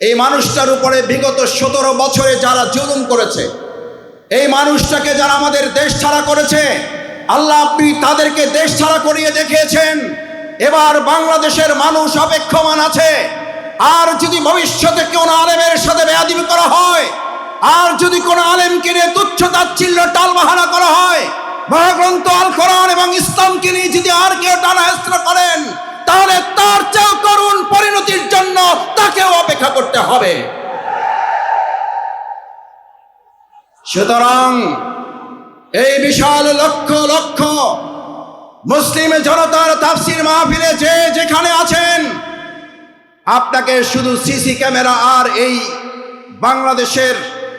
এই মানুষটার উপরে বিগত সতেরো বছরে যারা জুলুম করেছে, এই মানুষটাকে যারা আমাদের দেশ ছাড়া করেছে, আল্লাহ আপনি তাদেরকে দেশ ছাড়া করিয়ে দেখিয়েছেন। এবার বাংলাদেশের মানুষ অপেক্ষমান আছে। আর যদি ভবিষ্যতে কোনো আলেমের সাথে বেয়াদিবি করা হয়, আর যদি কোনো আলেমকে নিয়ে তুচ্ছ তাচ্ছিল্য টালবাহানা করা হয়, মহাগ্রন্থ আল কোরআন এবং ইসলামকে নিয়ে যদি আর কেউ টানা করেন তাহলে তার চেয়েও করুণ পরিণতির জন্য তাকেও অপেক্ষা করতে হবে। সুতরাং এই বিশাল লক্ষ লক্ষ মুসলিম জনতার তাফসির মাহফিলে যে যেখানে আছেন, আপনাকে শুধু সিসি ক্যামেরা আর এই বাংলাদেশের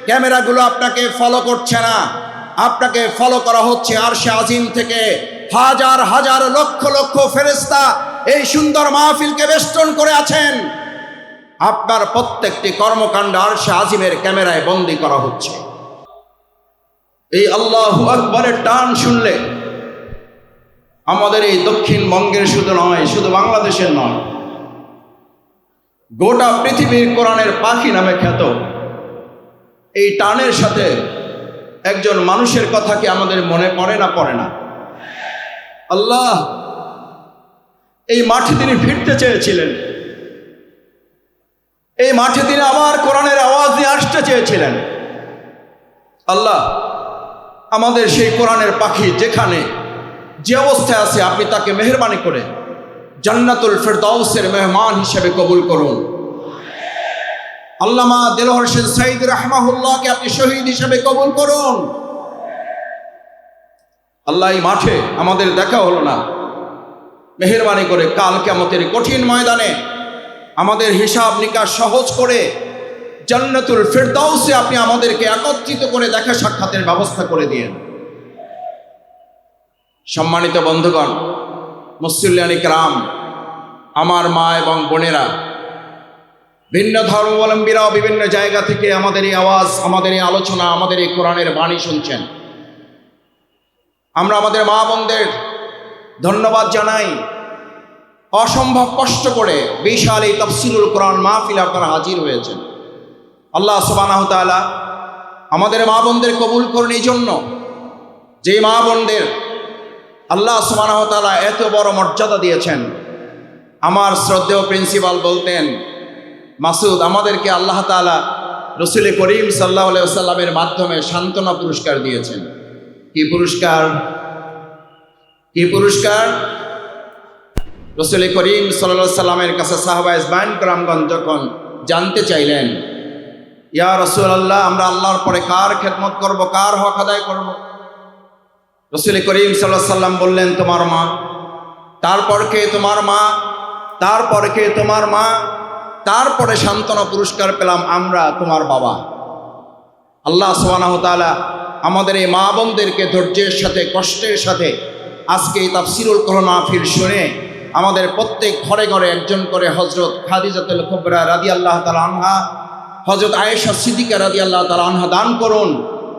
ক্যামেরাগুলো আপনাকে ফলো করছে না। আপনাকে ফলো করা হচ্ছে আর আজিম থেকে হাজার হাজার লক্ষ লক্ষ ফেরেস্তা এই সুন্দর মাহফিলকে বেষ্টন করে আছেন। আপনার প্রত্যেকটি কর্মকাণ্ড আর সে আজিমের ক্যামেরায় বন্দি করা হচ্ছে। এই আল্লাহ আকবরের টান শুনলে আমাদের এই দক্ষিণবঙ্গের শুধু নয়, শুধু বাংলাদেশের নয়, গোটা পৃথিবীর কোরআনের পাখি নামে খ্যাত। এই টানের সাথে একজন মানুষের কথা কি আমাদের মনে পড়ে না পড়ে না? আল্লাহ এই মাঠে তিনি ফিরতে চেয়েছিলেন। এই মাঠে তিনি আবার কোরআনের আওয়াজ নিয়ে আসতে চেয়েছিলেন। আল্লাহ, আমাদের সেই কোরআনের পাখি যেখানে যে অবস্থায় আছে, আপনি তাকে মেহরবানি করে জান্নাতুল ফেরদাউসের মেহমান হিসেবে কবুল করুন। আল্লামা দেলোহর হোসেন সাইদ রাহমাহুল্লাহকে আপনি শহীদ হিসেবে কবুল করুন। আল্লাহ, এই মাঠে আমাদের দেখা হলো না। মেহরবানি করে কাল কেমতের কঠিন ময়দানে আমাদের হিসাব নিকাশ সহজ করে জান্নাতুল ফেরদাউসে আপনি আমাদেরকে একত্রিত করে দেখা সাক্ষাতের ব্যবস্থা করে দিয়েন। সম্মানিত বন্ধুগণ মুসল্লিয়ানিক রাম আমার মা এবং বোনেরা, ভিন্ন ধর্মাবলম্বীরাও বিভিন্ন জায়গা থেকে আমাদের এই আওয়াজ, আমাদের এই আলোচনা, আমাদের এই কোরআনের বাণী শুনছেন। আমরা আমাদের মা বোনদের ধন্যবাদ জানাই। অসম্ভব কষ্ট করে বিশাল এই তফসিলুল কোরআন মাহফিল আপনারা হাজির হয়েছেন। আল্লাহ তাআলা আমাদের মা বোনদের কবুল করুন এই জন্য। যে মা বোনদের আল্লাহ তাআলা এত বড় মর্যাদা দিয়েছেন। আমার শ্রদ্ধেয় প্রিন্সিপাল বলতেন, মাসুদ, আমাদেরকে আল্লাহ তাআলা রসুল করিম সাল্লাহ সাল্লামের মাধ্যমে সান্ত্বনা পুরস্কার দিয়েছেন। কি পুরস্কার? কি পুরস্কার? রসুল করিম সাল্লা সাল্লামের কাছে সাহাবা ইসবাইন গ্রামগঞ্জ যখন জানতে চাইলেন, ইয়া রসুল আল্লাহ আমরা আল্লাহর পরে কার খেদমত করব? কার হক আদায় করব? রসুল করিম সাল্লাহ সাল্লাম বললেন, তোমার মা। তারপর কে তোমার মা? তারপর কে তোমার মা? তারপরে সান্ত্বনা পুরস্কার পেলাম আমরা, তোমার বাবা। আল্লাহ সোহানাহ তালা আমাদের এই মা বোনদেরকে ধৈর্যের সাথে, কষ্টের সাথে আজকে এই তাফসিরুল করোনা ফির শুনে আমাদের প্রত্যেক ঘরে ঘরে একজন করে হজরত খাদিজাতুল খবরা রাদি আল্লাহ তালা আনহা হজরত আয়েশা সিদ্দিকা রাদি আল্লাহ তালা আনহা দান করুন।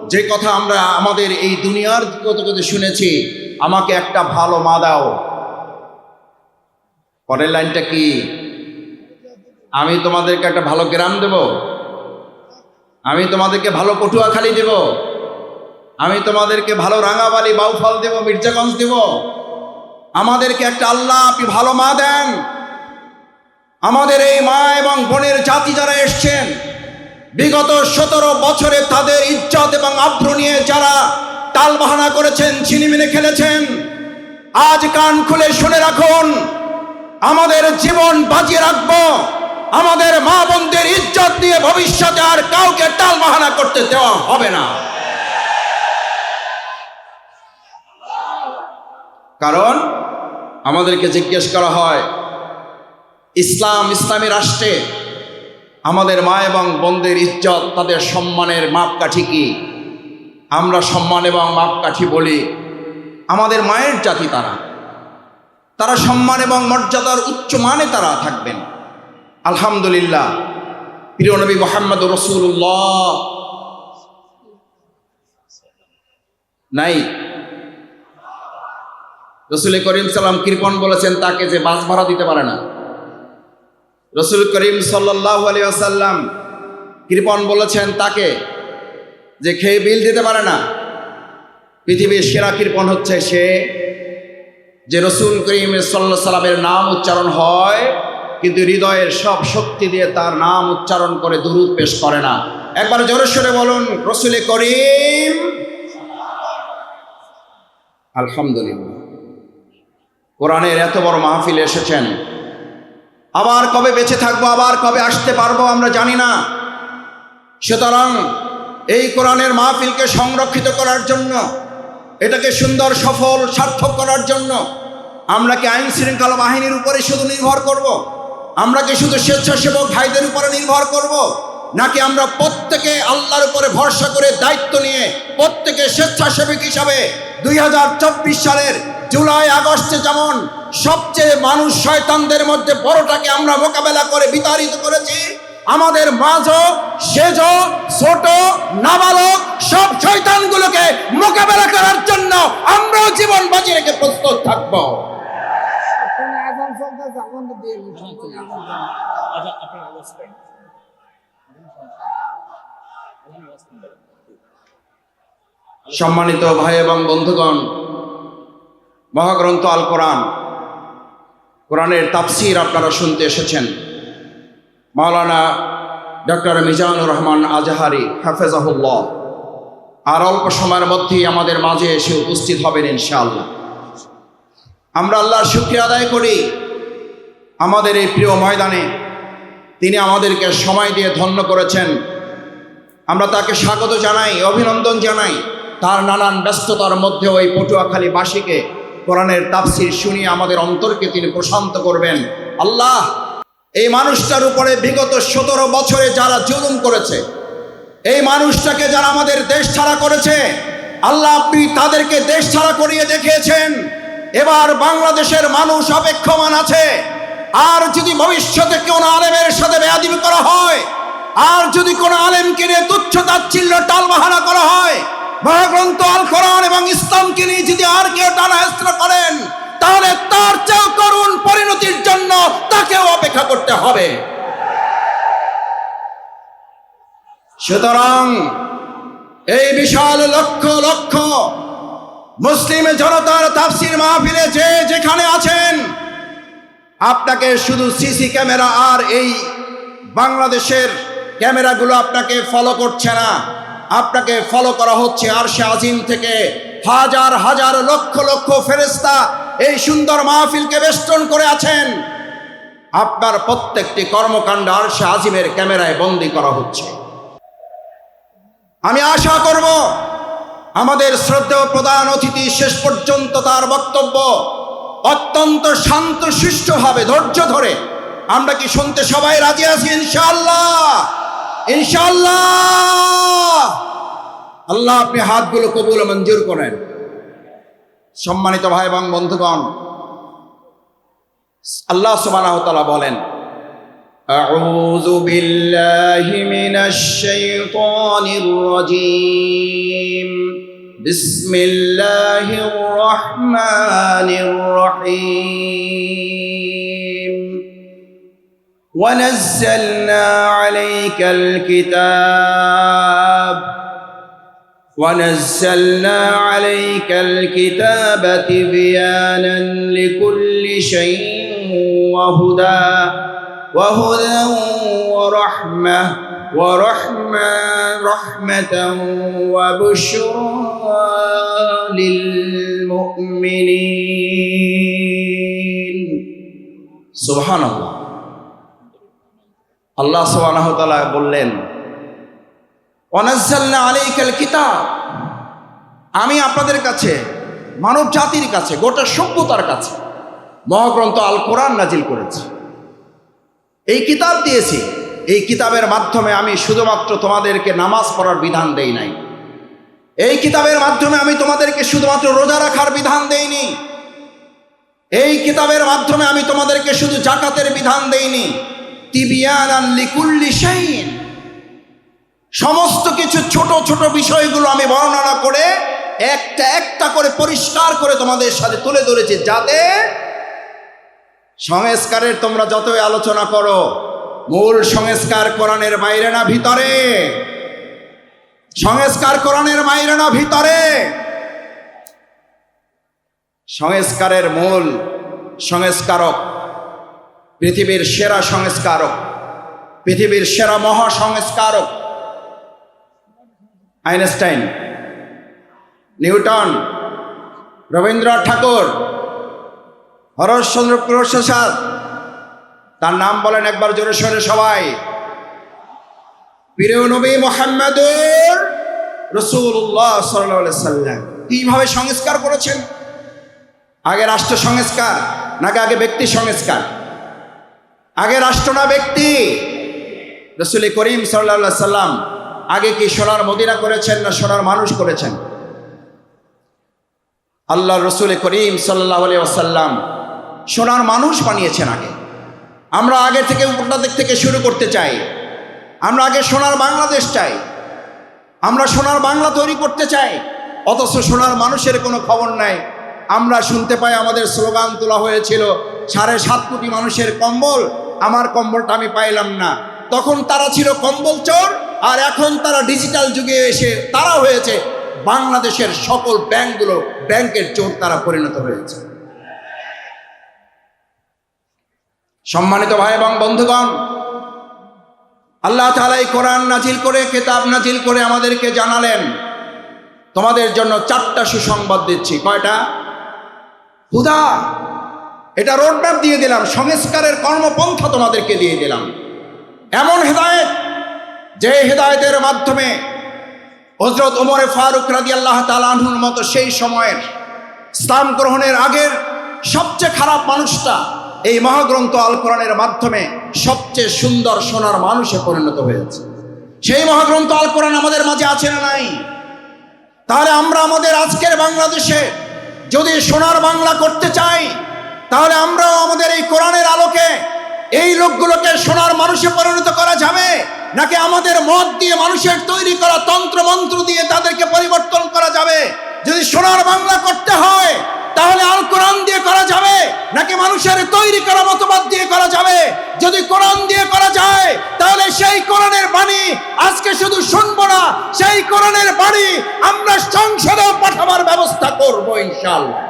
যে কথা আমরা আমাদের এই দুনিয়ার কত কত শুনেছি, আমাকে একটা ভালো মা দাও। পরের লাইনটা কি? আমি তোমাদেরকে একটা ভালো গ্রাম দেব। আমি তোমাদেরকে ভালো পটুয়াখালী দেব। আমি তোমাদেরকে ভালো রাঙাবালি, বাউফল দেব, মির্জাগঞ্জ দেব। আমাদেরকে একটা আল্লাহ আপনি ভালো মা দেন। আমাদের এই মা এবং বোনের জাতি যারা এসছেন, বিগত সতেরো বছরে তাদের ইজ্জত এবং আব্র নিয়ে যারা টালবাহানা করেছেন ছিনিমিনে খেলেছেন, আজ কান খুলে শুনে রাখুন, আমাদের জীবন বাজিয়ে রাখব। আমাদের মা বোনদের ইজ্জত নিয়ে ভবিষ্যতে আর কাউকে টালবাহানা করতে দেওয়া হবে না। কারণ আমাদেরকে জিজ্ঞেস করা হয়, ইসলাম ইসলামী রাষ্ট্রে আমাদের মা এবং বোনদের ইজ্জত, তাদের সম্মানের মাপকাঠি কি? আমরা সম্মান এবং মাপকাঠি বলি, আমাদের মায়ের জাতি তারা। তারা সম্মান এবং মর্যাদার উচ্চ মানে তারা থাকবেন। আলহামদুলিল্লাহ, প্রিয় নবী মোহাম্মদ রসুল্লাহ নাই রসুল করিম সাল্লাম কৃপন বলেছেন তাকে যে বাস ভাড়া দিতে পারে না। রসুল করিম সাল্লাহ আলী আসাল্লাম কৃপন বলেছেন তাকে যে খেয়ে বিল দিতে পারে না। পৃথিবীর সেরা কৃপন হচ্ছে সে যে রসুল করিম সাল্লাহ সাল্লামের নাম উচ্চারণ হয়, কিন্তু হৃদয়ের সব শক্তি দিয়ে তার নাম উচ্চারণ করে দুরুদ পেশ করে না। একবার জোরে সরে বলুন, রসুলে করিম আলহামদুলিল্লাহ। কোরআনের এত বড় মাহফিলে এসেছেন আবার কবে বেঁচে থাকব, আবার কবে আসতে পারব আমরা জানি না সুতরাং এই কোরআনের মাহফিলকে সংরক্ষিত করার জন্য, এটাকে সুন্দর, সফল, সার্থক করার জন্য আমরা কি আইন শৃঙ্খলা বাহিনীর উপরে শুধু নির্ভর করব। আমরা কি শুধু স্বেচ্ছাসেবক ভাইদের উপরে নির্ভর করব। নাকি আমরা প্রত্যেকে আল্লাহর উপরে ভরসা করে দায়িত্ব নিয়ে প্রত্যেকে স্বেচ্ছাসেবক হিসাবে দুই হাজার চব্বিশ সালের জুলাই আগস্টে যেমন সবচেয়ে মানুষ শয়তানদের মধ্যে বড়টাকে আমরা মোকাবেলা করে বিতাড়িত করেছি আমাদের মাঝ সেজ ছোট নাবালক সব শয়তানগুলোকে মোকাবেলা করার জন্য আমরাও জীবন বাজি রেখে প্রস্তুত থাকব। আচ্ছা সম্মানিত ভাই এবং বন্ধুগণ, মহাগ্রন্থ আল কোরআন। কোরআনের তাফসির আপনারা শুনতে এসেছেন। মাওলানা ডক্টর মিজানুর রহমান আজহারি, হাফেজাহুল্লাহ। আর অল্প সময়ের মধ্যেই আমাদের মাঝে এসে উপস্থিত হবেন ইনশাআল্লাহ। আমরা আল্লাহর শুক্রিয়া আদায় করি। আমাদের এই প্রিয় ময়দানে তিনি আমাদেরকে সময় দিয়ে ধন্য করেছেন। আমরা তাকে স্বাগত জানাই, অভিনন্দন জানাই। তার নানান ব্যস্ততার মধ্যেও এই পটুয়াখালীবাসীকে কোরআনের তাফসির শুনিয়ে আমাদের অন্তরকে তিনি প্রশান্ত করবেন। আল্লাহ, এই মানুষটার উপরে বিগত সতেরো বছরে যারা জুলুম করেছে, এই মানুষটাকে যারা আমাদের দেশ ছাড়া করেছে, আল্লাহ আপনি তাদেরকে দেশ ছাড়া করিয়ে দেখিয়েছেন। এবার বাংলাদেশের মানুষ অপেক্ষমান আছে। আর যদি ভবিষ্যতে কোনো আলেমের সাথে বেয়াদিবি করা হয়, আর যদি কোনো আলেমকে নিয়ে তুচ্ছ তাচ্ছিল্য টালবাহানা করা হয়, মহাগ্রন্থ আল কোরআন এবং ইসলামকে নিয়ে যদি আর কেউ টানা হেস্ত্র করেন, তাহলে তার চেয়েও করুণ পরিণতির জন্য তাকেও অপেক্ষা করতে হবে। সুতরাং এই বিশাল লক্ষ লক্ষ মুসলিম জনতার তাফসির মাহফিলে যে যেখানে আছেন আপনাকে শুধু সিসি ক্যামেরা আর এই বাংলাদেশের ক্যামেরাগুলো আপনাকে ফলো করছে না। আপনাকে ফলো করা হচ্ছে আর সে আজিম থেকে হাজার হাজার, লক্ষ লক্ষ ফেরেস্তা এই সুন্দর মাহফিলকে বেষ্টন করে আছেন। আপনার প্রত্যেকটি কর্মকাণ্ড আর সে আজিমের ক্যামেরায় বন্দি করা হচ্ছে। আমি আশা করব আমাদের শ্রদ্ধেয় প্রধান অতিথি শেষ পর্যন্ত তার বক্তব্য অত্যন্ত শান্ত সুষ্ঠুভাবে ধৈর্য ধরে আমরা কি শুনতে সবাই রাজি আছি ইনশাআল্লাহ ইনশাআল্লাহ আল্লাহ আপনি হাতগুলো কবুল ও মঞ্জুর করেন সম্মানিত ভাই এবং বন্ধুগণ আল্লাহ সুবহানাহু ওয়া তাআলা বলেন أعوذ بالله من الشيطان الرجيم بسم الله الرحمن الرحيم. ونزلنا عليك الكتاب. ونزلنا عليك الكتاب تبيانا لكل شيء وهدى. وهدى ورحمة. ورحمة رحمة وبشرى للمؤمنين سبحان الله আল্লাহ সুবহানাহু ওয়া তাআলা বললেন অনাজ্জালনা আলাইকাল কিতাব আমি আপনাদের কাছে মানব জাতির কাছে গোটা সভ্যতার কাছে মহাগ্রন্থ আল কোরআন নাজিল করেছি এই কিতাব দিয়েছি এই কিতাবের মাধ্যমে আমি শুধুমাত্র তোমাদেরকে নামাজ পড়ার বিধান দেই নাই। এই কিতাবের মাধ্যমে আমি তোমাদেরকে শুধুমাত্র রোজা রাখার বিধান দেইনি। এই কিতাবের মাধ্যমে আমি তোমাদেরকে শুধু জাকাতের বিধান দেইনি। সমস্ত কিছু ছোট ছোট বিষয়গুলো আমি বর্ণনা করে একটা একটা করে পরিষ্কার করে তোমাদের সাথে তুলে ধরেছি, যাতে সংস্কারের তোমরা যতই আলোচনা করো মূল সংস্কার কোরআনের বাইরে না ভিতরে। সংস্কার কোরআনের বাইরে না ভিতরে। সংস্কারের মূল সংস্কারক পৃথিবীর সেরা সংস্কারক, পৃথিবীর সেরা মহা সংস্কারক আইনস্টাইন, নিউটন, রবীন্দ্রনাথ ঠাকুর, হরশচন্দ্র প্রসাদ তার নাম বলেন একবার জোরে সরে সবাই। প্রিয় নবী মোহাম্মদুর রসুল্লাহ সাল্লাহ সাল্লাম। কীভাবে সংস্কার করেছেন? আগে রাষ্ট্র সংস্কার, নাকি আগে ব্যক্তি সংস্কার? আগে রাষ্ট্র না ব্যক্তি? রসুল করিম সাল্লা সাল্লাম আগে কি সোনার মদিনা করেছেন না সোনার মানুষ করেছেন? আল্লাহ রসুল করিম সাল্লাহ আলি আসাল্লাম সোনার মানুষ বানিয়েছেন আগে। আমরা আগে থেকে উপরটা দিক থেকে শুরু করতে চাই। আমরা আগে সোনার বাংলাদেশ চাই। আমরা সোনার বাংলা তৈরি করতে চাই। অথচ সোনার মানুষের কোনো খবর নাই। আমরা শুনতে পাই আমাদের স্লোগান তোলা হয়েছিল, সাড়ে সাত কোটি মানুষের কম্বল, আমার কম্বলটা আমি পাইলাম না। তখন তারা ছিল কম্বল চোর, আর এখন তারা ডিজিটাল যুগে এসে তারা হয়েছে বাংলাদেশের সকল ব্যাংকগুলো ব্যাংকের চোর তারা পরিণত হয়েছে। সম্মানিত ভাই এবং বন্ধুগণ, আল্লাহ তালাই কোরআন নাজিল করে, কেতাব নাজিল করে আমাদেরকে জানালেন। তোমাদের জন্য চারটা সুসংবাদ দিচ্ছি। কয়টা? হুদা! এটা রোডম্যাপ দিয়ে দিলাম, সংস্কারের কর্মপন্থা তোমাদেরকে দিয়ে দিলাম। এমন হেদায়েত, যে হেদায়েতের মাধ্যমে হজরত ওমরে ফারুক রাজি আল্লাহ তালাহুর মতো সেই সময়ের ইসলাম গ্রহণের আগের সবচেয়ে খারাপ মানুষটা এই মহাগ্রন্থ আল কোরআনের মাধ্যমে সবচেয়ে সুন্দর সোনার মানুষে পরিণত হয়েছে। সেই মহাগ্রন্থ আল কোরআন আমাদের মাঝে আছে না নাই? তাহলে আমরা আমাদের আজকের বাংলাদেশে যদি সোনার বাংলা করতে চাই, তাহলে আমরাও আমাদের এই কোরআনের আলোকে এই লোকগুলোকে সোনার মানুষে পরিণত করা যাবে? নাকি আমাদের মত দিয়ে মানুষের তৈরি করা তন্ত্র মন্ত্র দিয়ে তাদেরকে পরিবর্তন করা যাবে? যদি সোনার বাংলা করতে হয় তাহলে আল কোরআন দিয়ে করা যাবে? নাকি মানুষের তৈরি করা মতবাদ দিয়ে করা যাবে? যদি কোরআন দিয়ে করা যায়, তাহলে সেই কোরআনের বাণী আজকে শুধু শুনব না, সেই কোরআনের বাণী আমরা সংসদেও পাঠাবার ব্যবস্থা করব ইনশাল্লাহ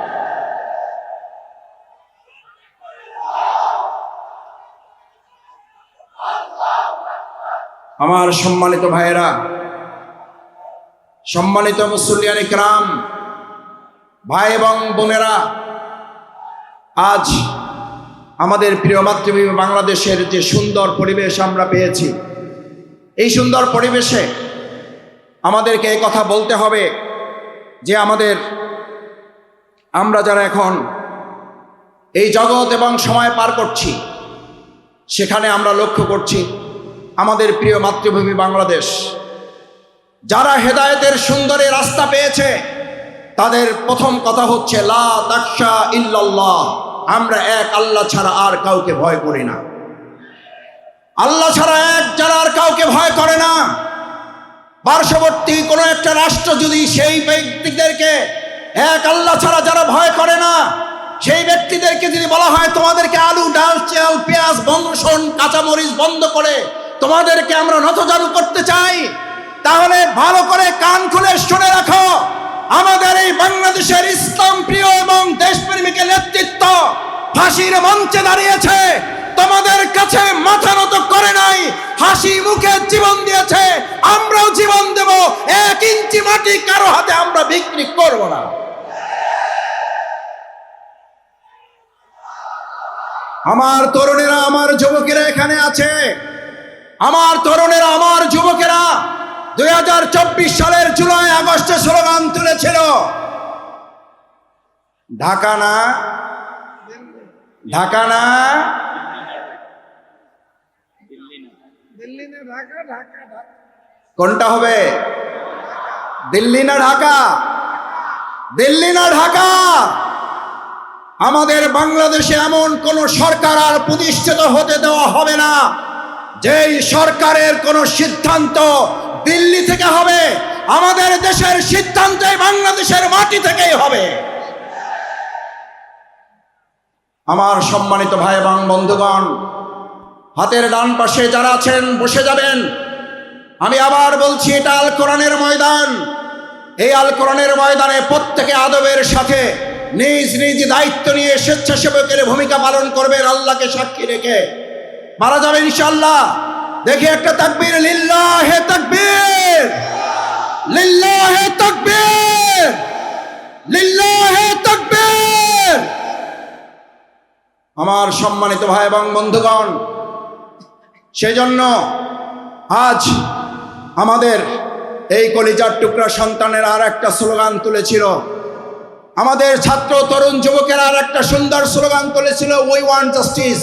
আমার সম্মানিত ভাইয়েরা, সম্মানিত মুসল্লিয়ান ইকরাম ভাই এবং বোনেরা, আজ আমাদের প্রিয় মাতৃভূমি বাংলাদেশের যে সুন্দর পরিবেশ আমরা পেয়েছি, এই সুন্দর পরিবেশে আমাদেরকে কথা বলতে হবে যে আমাদের, আমরা যারা এখন এই জগৎ এবং সময় পার করছি, সেখানে আমরা লক্ষ্য করছি আমাদের প্রিয় মাতৃভূমি বাংলাদেশ, যারা হেদায়েতের সুন্দরী রাস্তা পেয়েছে তাদের প্রথম কথা হচ্ছে, লা ইল্লাল্লাহ। আমরা এক, আল্লাহ ছাড়া আর কাউকে ভয় করি না। আল্লাহ ছাড়া এক, যারা আর কাউকে ভয় করে না। পার্শ্ববর্তী কোনো একটা রাষ্ট্র যদি সেই ব্যক্তিদেরকে, এক, আল্লাহ ছাড়া যারা ভয় করে না, সেই ব্যক্তিদেরকে যদি বলা হয়, তোমাদেরকে আলু, ডাল, চাল, পেঁয়াজ বংশন কাঁচামরিচ বন্ধ করে তোমাদেরকে আমরা নতজানু করতে চাই, তাহলে ভালো করে কান খুলে শুনে রাখো। আমাদের এই বাংলাদেশের ইসলাম প্রিয় এবং দেশপ্রেমিকের নেতৃত্ব ফাঁসির মঞ্চে দাঁড়িয়েছে। তোমাদের কাছে মাথা নত করে নাই, হাসি মুখে জীবন দিয়েছে। আমরাও জীবন দেব, এক ইঞ্চি মাটি কারও হাতে আমরা বিক্রি করব না। আমার তরুণেরা, আমার যুবকেরা এখানে আছে। আমার তরুণেরা, আমার যুবকেরা দুই সালের জুলাই, আগস্টে স্লোগান তুলেছিল, ঢাকা না ঢাকা না, কোনটা হবে? দিল্লি না ঢাকা? দিল্লি না ঢাকা? আমাদের বাংলাদেশে এমন কোন সরকার আর প্রতিষ্ঠিত হতে দেওয়া হবে না, যেই সরকারের কোন সিদ্ধান্ত দিল্লি থেকে হবে। আমাদের দেশের সিদ্ধান্তে বাংলাদেশের মাটি থেকেই হবে। আমার সম্মানিত ভাই এবং বন্ধুগণ, হাতের ডান পাশে যারা আছেন, বসে যাবেন। আমি আবার বলছি, এটা আল কোরআনের ময়দান। এই আল কোরআনের ময়দানে প্রত্যেকে আদবের সাথে নিজ নিজ দায়িত্ব নিয়ে স্বেচ্ছাসেবকের ভূমিকা পালন করবেন, আল্লাহকে সাক্ষী রেখে। মারা যাবে ইনশাল্লাহ দেখি একটা তাকবীর, লিল্লাহে তাকবীর। লিল্লাহে তাকবীর। লিল্লাহে তাকবীর। আমার সম্মানিত ভাই এবং বন্ধুগণ, সেজন্য আজ আমাদের এই কলিজার টুকরা সন্তানের আর একটা স্লোগান তুলেছিল। আমাদের ছাত্র তরুণ যুবকের আর একটা সুন্দর স্লোগান তুলেছিল উই ওয়ান্ট জাস্টিস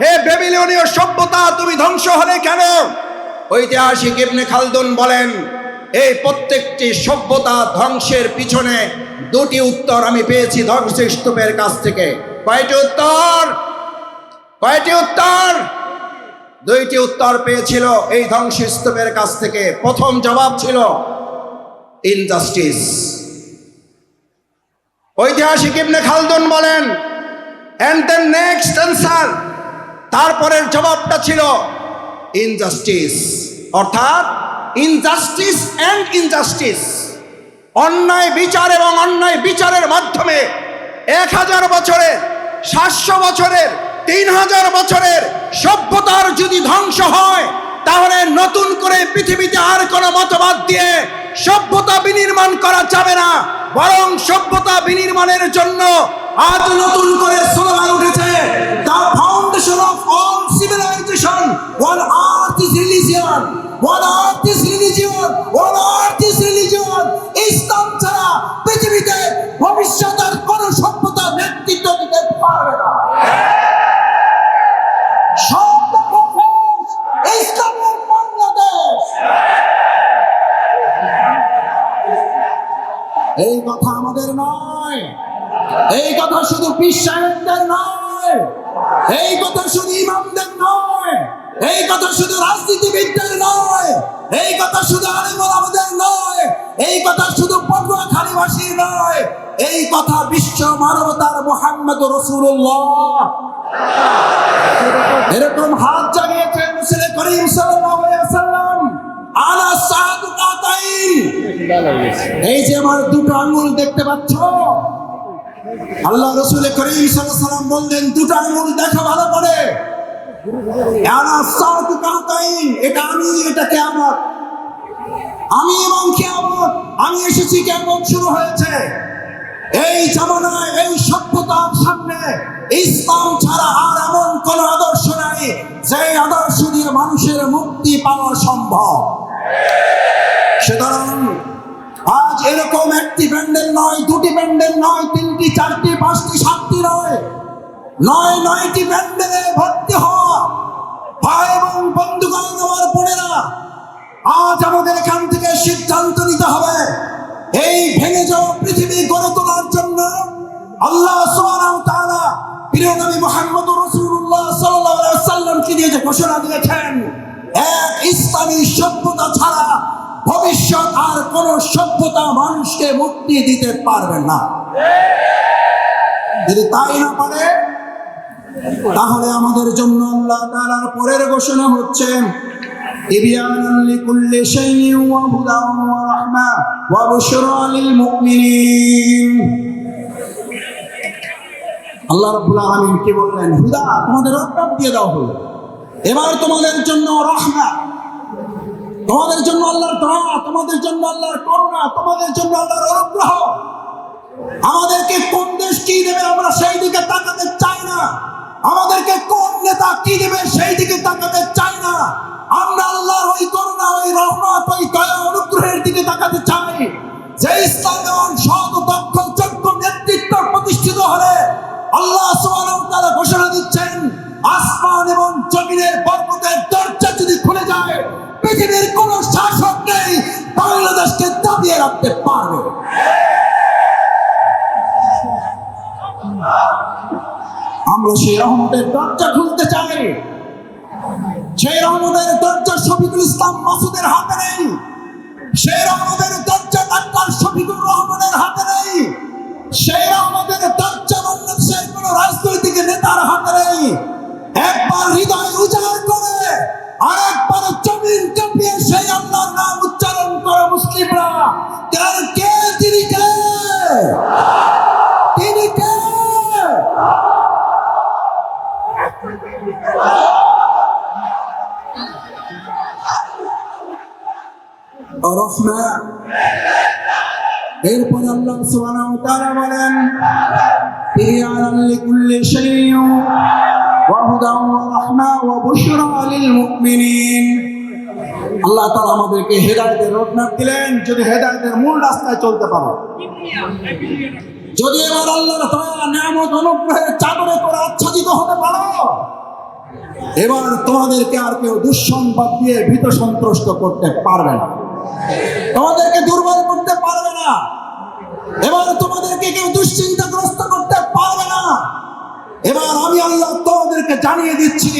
হে বেবিলনীয় সভ্যতা, তুমি ধ্বংস হলে কেন? ঐতিহাসিক ইবনে খালদুন বলেন, এই প্রত্যেকটি সভ্যতা ধ্বংসের পিছনে দুটি উত্তর আমি পেয়েছি ধ্বংসের স্তূপের কাছ থেকে। কয়টি উত্তর? কয়টি উত্তর? দুইটি উত্তর পেয়েছিল এই ধ্বংসস্তূপের কাছ থেকে। প্রথম জবাব ছিল, ইনজাস্টিস। ঐতিহাসিক ইবনে খালদুন বলেন অ্যান্ড দ্য নেক্সট অ্যান্সার তারপরের জবাবটা ছিল ইনজাস্টিস অর্থাৎ ইনজাস্টিস অ্যান্ড ইনজাস্টিস অন্যায় বিচার এবং অন্যায় বিচারের মাধ্যমে এক হাজার বছরের সাতশো বছরের, তিন হাজার বছরের সভ্যতার যদি ধ্বংস হয়, তাহলে নতুন করে পৃথিবীতে আর কোনো মতবাদ দিয়ে সভ্যতা বিনির্মাণ করা যাবে না। বরং সভ্যতা বিনির্মাণের জন্য আজ নতুন করে স্লোগান উঠেছে foundation of all civilization one earth is religion one earth is religion one earth is religion Islam ছাড়া পৃথিবীতে ভবিষ্যতের কোন সভ্যতা নেতৃত্ব দিতে পারবে না। এই কথা আমাদের নয়। এই কথা শুধু বিশ্বায়নদের নয়। এই কথা শুধু ইমামদের নয়, এই কথা শুধু রাজনীতিবিদদের নয়, এই কথা শুধু আলিমুল নয়, এই কথা শুধু পটুয়াখালীবাসীর নয়, এই কথা বিশ্ব মানবতার মোহাম্মদ রসুল্লাহ এরকম হাত জাগিয়েছেন রসুল করিম আলাইহি আলা এই যে আমার দুটো আঙ্গুল দেখতে পাচ্ছ আল্লাহ রসুল করিম সাল্লাম বললেন দুটো আঙ্গুল দেখা ভালো করে এটা আমি, এটা কেমন আমি এবং কেমন আমি এসেছি কেমন শুরু হয়েছে। এই জামানায়, এই সভ্যতার সামনে ইসলাম ছাড়া আর এমন কোন আদর্শ নাই, যে আদর্শ দিয়ে মানুষের মুক্তি পাওয়া সম্ভব। সুতরাং আজ এরকম একটি প্যান্ডেল নয়, দুটি প্যান্ডেল নয়, তিনটি, চারটি, পাঁচটি, সাতটি নয়। নয়, নয়টি প্যান্ডেলে ভর্তি হওয়া ভাই এবং বন্ধুগণ আমার বোনেরা, আজ আমাদের এখান থেকে সিদ্ধান্ত নিতে হবে। এই ভেঙে যাওয়া পৃথিবী গড়ে তোলার জন্য আল্লাহ তাআলা প্রিয় মুহাম্মদ রাসূলুল্লাহ সাল্লাল্লাহু আলাইহি সাল্লামকে দিয়ে যে ঘোষণা দিয়েছেন, এক ইসলামী সভ্যতা ছাড়া ভবিষ্যৎ আর কোন সভ্যতা মানুষকে মুক্তি দিতে পারবে না। যদি তাই না পারে, তাহলে আমাদের জন্য আল্লাহ তালার পরের ঘোষণা হচ্ছে আল্লাহ কি হুদা, তোমাদের দাও এবার তোমাদের জন্য রহমা। তোমাদের জন্য আল্লাহর দয়া, তোমাদের জন্য আল্লাহর করুণা, তোমাদের জন্য আল্লাহর অনুগ্রহ। আমাদেরকে কোন দেশ কি দেবে আমরা সেই দিকে তাকাতে চাই না। আমাদেরকে কোন নেতা কি দেবে সেই দিকে তাকাতে চাই না। আমরা আল্লাহর ওই করুণা, ওই রহমত, ওই দয়া, অনুগ্রহের দিকে তাকাতে চাই। যে ইসলাম এবং সৎ দক্ষ, যোগ্য নেতৃত্ব প্রতিষ্ঠিত হলে আল্লাহ ওয়া ঘোষণা দিচ্ছেন, আসমান এবং জমিনের বরকতের দরজা যদি খুলে যায় পৃথিবীর কোন শাসক নেই বাংলাদেশকে দাবিয়ে রাখতে পারবে। আমরা সেই রহমতের দরজা খুলতে চাই। সেই রহমতের দরজা শফিকুল ইসলাম মাসুদের হাতে নেই। সেই রহমতের দরজা ডাক্তার শফিকুর রহমানের হাতে নেই। সেই রহমতের দরজা বাংলাদেশের কোন রাজনৈতিক নেতার হাতে নেই। একবার হৃদয় উজাড় করে আর একবার জমিন কাঁপিয়ে সেই আল্লাহর নাম উচ্চারণ করে মুসলিমরা। কার কে? তিনি কে? তিনি কে? রহমা এরপর আল্লাহ সুবহানাহু ওয়া বলেন তিবিয়ানান লিকুল্লি শাইইন রাহমা ওয়া বুশরা লিল আল্লাহ তাআলা আমাদেরকে হেদায়েতের রোডম্যাপ দিলেন। যদি হেদায়েতের মূল রাস্তায় চলতে পারো। যদি এবার আল্লাহর দয়া, নিয়ামত, অনুগ্রহের চাদরে করে আচ্ছাদিত হতে পারো, এবার তোমাদেরকে আর কেউ দুঃসংবাদ দিয়ে ভীত সন্ত্রস্ত করতে পারবে না। তোমাদেরকে দুর্বল করতে পারবে না। এবার তোমাদেরকে কেউ দুশ্চিন্তাগ্রস্ত করতে পারবে না। এবার আমি আল্লাহ তোমাদেরকে জানিয়ে দিচ্ছি,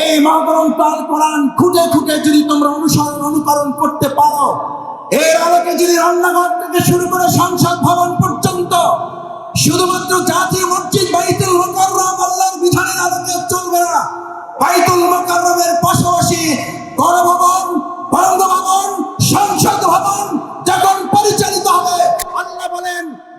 এই মহাগ্রন্থ আল কোরআন খুঁটে খুঁটে যদি তোমরা অনুসরণ অনুকরণ করতে পারো, এর আলোকে যদি রান্নাঘর থেকে শুরু করে সংসদ ভবন পর্যন্ত শুধুমাত্র জাতীয় মসজিদ বাইতুল মোকাররম আল্লাহর বিধানের আলোকে চলবে না, বাইতুল মোকাররমের পাশাপাশি গণভবন, বঙ্গভবন, সংসদ ভবন যখন পরিচালিত হবে, আল্লাহ বলেন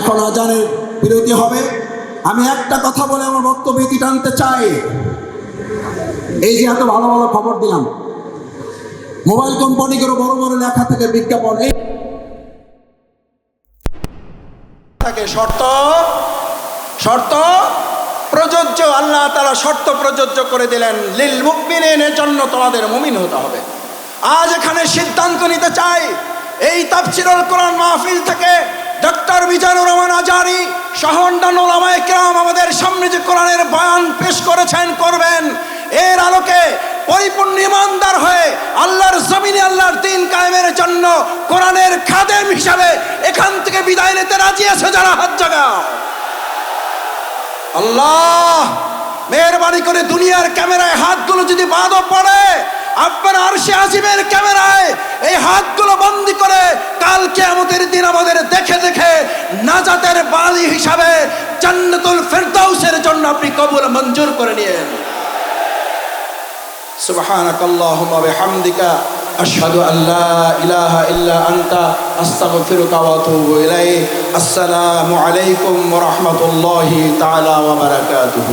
এখন আজানের বিরতি হবে। আমি একটা কথা বলে আমার বক্তব্য ইতি টানতে চাই। এই যে এত ভালো ভালো খবর দিলাম। মোবাইল কোম্পানিগুলো বড় বড় লেখা থেকে বিজ্ঞাপন এই থাকে শর্ত শর্ত, প্রযোজ্য, আল্লাহ তারা শর্ত প্রযোজ্য করে দিলেন। লিল মুকমিনের জন্য তোমাদের মুমিন হতে হবে। আজ এখানে সিদ্ধান্ত নিতে চাই। এই তাফসিরুল কোরআন মাহফিল থেকে ডক্টর মিজানুর রহমান আজারি ওলামায়ে কেরাম আমাদের সামনে যে কোরআনের বয়ান পেশ করেছেন, করবেন। এর আলোকে পরিপূর্ণ ইমানদার হয়ে আল্লাহর জমিনে আল্লাহর দিন কায়েমের জন্য কোরআনের খাদেম হিসাবে এখান থেকে বিদায় নিতে রাজি আছে যারা? হাত জাগা আল্লাহ, মেহরবানি করে দুনিয়ার ক্যামেরায় হাতগুলো যদি বাদও পড়ে আপনার আরশে আজিমের ক্যামেরায় এই হাতগুলো বন্দি করে কালকে আমাদের দিন আমাদের দেখে দেখে নাজাতের বালি হিসাবে জান্নাতুল ফেরদাউসের জন্য আপনি কবুল মঞ্জুর করে নিয়েন سبحانك اللهم وبحمدك أشهد أن لا إله إلا أنت أستغفرك وأتوب إليك السلام عليكم ورحمة الله تعالى وبركاته